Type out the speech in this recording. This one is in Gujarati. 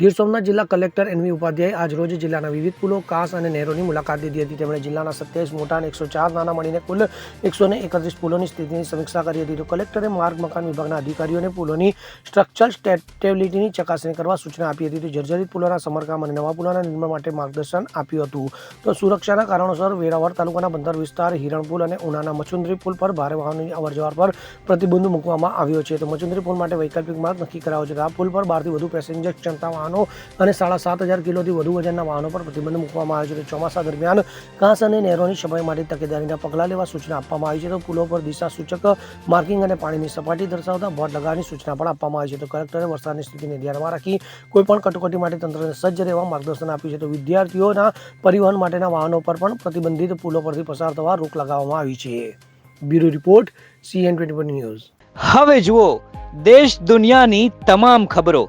ગીર સોમનાથ જિલ્લા કલેક્ટર એનવી ઉપાધ્યાય આજ રોજ જિલ્લાના વિવિધ પુલો, કાસ અને નહેરોની મુલાકાત લીધી હતી. તેમણે જિલ્લાના સત્યાવીસ મોટા અને એકસો ચાર નાના મળીને કુલ એકસો ને એકત્રીસ પુલોની સ્થિતિની સમીક્ષા કરી હતી. તો કલેક્ટરે માર્ગ, મકાન વિભાગના અધિકારીઓને પુલોની સ્ટ્રક્ચર સ્ટેટેબિલિટીની ચકાસણી કરવા સૂચના આપી હતી. તો જર્જરિત પુલોના સમારકામ અને નવા પુલોના નિર્માણ માટે માર્ગદર્શન આપ્યું હતું. તો સુરક્ષાના કારણોસર વેરાવળ તાલુકાના બંદર વિસ્તાર, હિરણપુલ અને ઉનાના મચુંદરી પુલ પર ભારે વાહનોની અવરજવર પર પ્રતિબંધ મૂકવામાં આવ્યો છે. તો મચુંદરી પુલ માટે વૈકલ્પિક માર્ગ નક્કી કરાયો છે. આ પુલ પર બારથી વધુ પેસેન્જર ક્ષમતા વાહનો અને સાડા સાત હજાર કિલોથી વધુ વજનના વાહનો પર પ્રતિબંધ મૂકવામાં આવ્યો છે. તો ચોમાસા દરમિયાન કાંસ અને નહેરોની સફાઈ માટે તકેદારીના પગલાં લેવા સૂચના આપવામાં આવી છે. તો પુલો પર દિશા સૂચક, માર્કિંગ અને પાણીની સપાટી દર્શાવતા બોર્ડ લગાવવાની સૂચના પણ આપવામાં આવી છે. તો કલેક્ટરે વરસાદની સ્થિતિને ધ્યાનમાં રાખી કોઈપણ કટોકટી માટે તંત્રને સજ્જ રહેવા માર્ગદર્શન આપ્યું છે. તો વિદ્યાર્થીઓના પરિવહન માટેના વાહનો પર પણ પ્રતિબંધિત પુલો પરથી પસાર થવા રોક લગાવવામાં આવી છે. Bureau report CN twenty news. હવે જુઓ, દેશ દુનિયાની તમામ ખબરો.